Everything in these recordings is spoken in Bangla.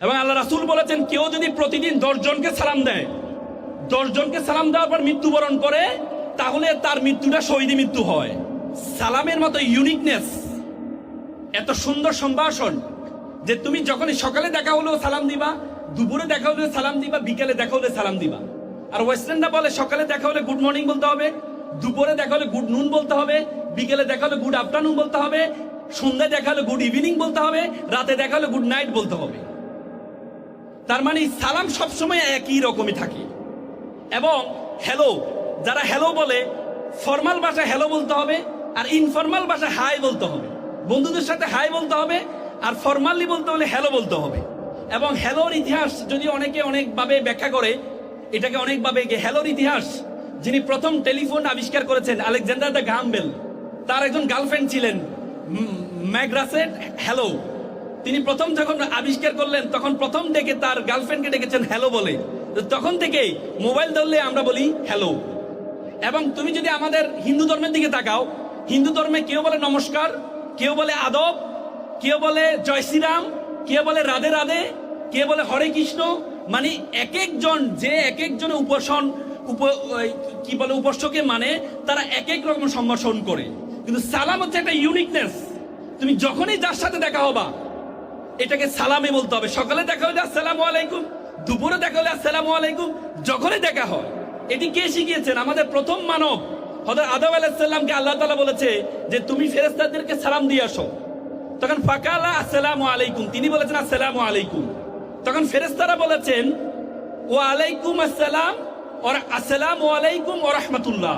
এবং আল্লাহ রাসুল বলেছেন, কেউ যদি প্রতিদিন দশজনকে সালাম দেয় দশজনকে সালাম দেওয়ার পর মৃত্যুবরণ করে, তাহলে তার মৃত্যুটা শহীদি মৃত্যু হয়। সালামের মতো ইউনিকনেস এত সুন্দর সম্ভাষণ যে তুমি যখনই সকালে দেখা হলেও সালাম দিবা, দুপুরে দেখা হলেও সালাম দিবা, বিকেলে দেখা হলে সালাম দিবা। আর ওয়েস্টার্নরা বলে, সকালে দেখা হলে গুড মর্নিং বলতে হবে, দুপুরে দেখা হলে গুড নুন বলতে হবে, বিকেলে দেখা হলে গুড আফটারনুন বলতে হবে, সন্ধ্যায় দেখা হলে গুড ইভিনিং বলতে হবে, রাতে দেখা হলে গুড নাইট বলতে হবে। তার মানে সালাম সবসময় একই রকমই থাকে। এবং হ্যালো যারা হ্যালো বলে ফর্মাল ভাষা হ্যালো বলতে হবে আর ইনফর্মাল ভাষা হাই বলতে হবে। বন্ধুদের সাথে হাই বলতে হবে আর ফর্মালি বলতে হলে হ্যালো বলতে হবে। এবং হ্যালোর ইতিহাস যদি অনেকে অনেকভাবে ব্যাখ্যা করে, এটাকে অনেকভাবে হ্যালোর ইতিহাস, যিনি প্রথম টেলিফোন আবিষ্কার করেছেন, আলেকজান্ডার দ্য গামবেল, তার একজন গার্লফ্রেন্ড ছিলেন ম্যাগ্রাসেট হ্যালো তিনি প্রথম যখন আবিষ্কার করলেন, তখন প্রথম ডেকে তার গার্লফ্রেন্ডকে ডেকেছেন হ্যালো বলে। তখন থেকেই মোবাইল ধরলে আমরা বলি হ্যালো। এবং তুমি যদি আমাদের হিন্দু ধর্মের দিকে তাকাও, হিন্দু ধর্মে কেউ বলে নমস্কার, কেউ বলে আদব, কেউ বলে জয় শ্রীরাম, কেউ বলে রাধে রাধে কে বলে হরে কৃষ্ণ মানে এক একজন যে এক একজনের উপাসন, উপ কি বলে উপাস্যকে মানে তারা এক এক রকম সম্ভাষণ করে। কিন্তু সালাম হচ্ছে একটা ইউনিকনেস তুমি যখনই যার সাথে দেখা হবা এটাকে সালামে বলতে হবে। সকালে দেখা হলে আসসালামু আলাইকুম, দুপুরে দেখা হলে আসসালামু আলাইকুম, যখনই দেখা হয়। এটি কে শিখিয়েছেন? আমাদের প্রথম মানব, হযরত আদম আলাইসাল্লামকে আল্লাহ তাআলা বলেছে যে, তুমি ফেরেশতাদেরকে সালাম দিয়ে আসো। তখন ফাকালা, আসসালামু আলাইকুম। তিনি বলেছেন, আসসালামু আলাইকুম। তখন ফেরেশতারা বলেছেন ও আলাইকুম আসসালাম ওর আসসালামু আলাইকুম ও রহমতুল্লাহ।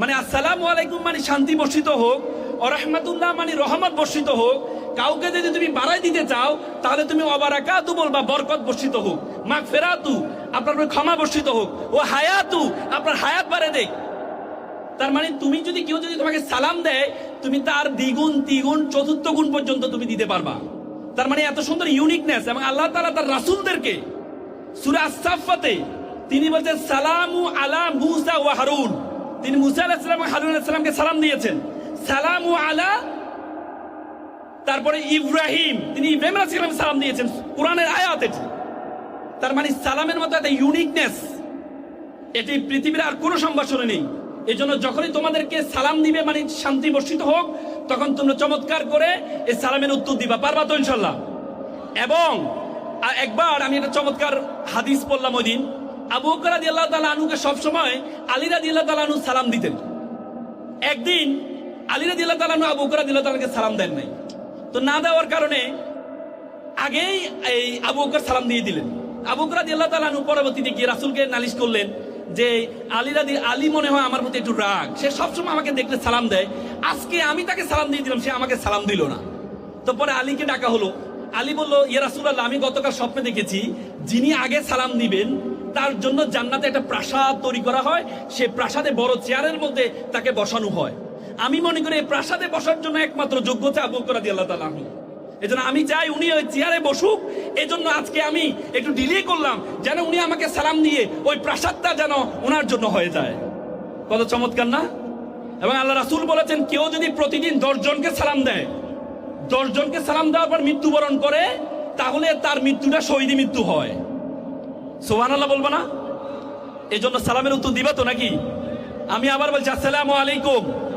মানে আসসালামু আলাইকুম মানে শান্তি বর্ষিত হোক ও রহমতুল্লাহ মানে রহমত বর্ষিত হোক। কাউকে যদি তুমি বাড়াই দিতে চাও, তাহলে তুমি অবারাকা অবারাকাতু বলবা, বরকত বর্ষিত হোক মা ফেরাতু আপনার ক্ষমা বর্ষিত হোক, ও হায়াতু, আপনার হায়াত বাড়ে দেখ। তার মানে তুমি যদি কেউ যদি তোমাকে সালাম দেয়, তুমি তার দ্বিগুণ, তিগুণ, চতুর্থ গুণ পর্যন্ত তুমি দিতে পারবা। তার মানে এত সুন্দর ইউনিকনেস এবং আল্লাহ তাআলা তার রাসুলদেরকে সূরা তিনি বলছেন, সালামু আলা মুসা ও হারুন। তিনি মুসা আলাইহিস সালাম হারুন সালামকে সালাম দিয়েছেন। সালামু আলা তারপরে ইব্রাহিম, তিনি ইব্রাহিম সালাম দিয়েছেন, কোরআনের আয়াত এটি। তার মানে সালামের মতো একটা ইউনিকনেস এটি পৃথিবীর আর কোনো সম্ভাষণে নেই। এই জন্য যখনই তোমাদেরকে সালাম দিবে মানে শান্তি বর্ষিত হোক, তখন তোমরা চমৎকার করে এই সালামের উত্তর দিবা। পারবা তো ইনশাল্লাহ? এবং একবার আমি একটা চমৎকার হাদিস পড়লাম ওই দিন। আবু বকর রাদিয়াল্লাহু তালা আনুকে সবসময় আলী রাদিয়াল্লাহু তাআলা আনহু সালাম দিতেন। একদিন আলী রাদিয়াল্লাহু তাআলা আনহু, আবু বকর রাদিয়াল্লাহু তালাকে সালাম দেন নাই। তো না দেওয়ার কারণে আগেই এই আবু বকর সালাম দিয়ে দিলেন। আবু বকর রাদিয়াল্লাহু তাআলা পরবর্তীতে গিয়ে রাসূলকে নালিশ করলেন যে, আলী রাদি, আলী মনে হয় আমার প্রতি একটু রাগ। সে সবসময় আমাকে দেখলে সালাম দেয়। আজকে আমি তাকে সালাম দিয়ে দিলাম, সে আমাকে সালাম দিল না। তো পরে আলীকে ডাকা হলো। আলী বলল, ইয়া রাসূলুল্লাহ, আমি গতকাল স্বপ্নে দেখেছি, যিনি আগে সালাম দিবেন, তার জন্য জান্নাতে একটা প্রাসাদ তৈরি করা হয়। সে প্রাসাদে বড় চেয়ারের মধ্যে তাকে বসানো হয়। আমি মনে করি এই প্রাসাদে বসার জন্য একমাত্র যোগ্যতা আবু বকর রাদিয়াল্লাহু তাআলা আনহু। এজন্য আমি চাই উনি ওই চেয়ারে বসুক, এজন্য আজকে আমি একটু ডিলে করলাম, যেন উনি আমাকে সালাম দিয়ে ওই প্রাসাদটা যেন ওনার জন্য হয়ে যায়। কত চমৎকার না? এবং আল্লাহ রাসূল বলেছেন, কেউ যদি প্রতিদিন দশজনকে সালাম দেয় দশজনকে সালাম দেওয়ার পর মৃত্যুবরণ করে, তাহলে তার মৃত্যুটা শহীদি মৃত্যু হয়। সোহান আল্লাহ বলব না? এই জন্য সালামের উত্তর দিবা তো নাকি? আমি আবার বলছি, আসসালামু আলাইকুম।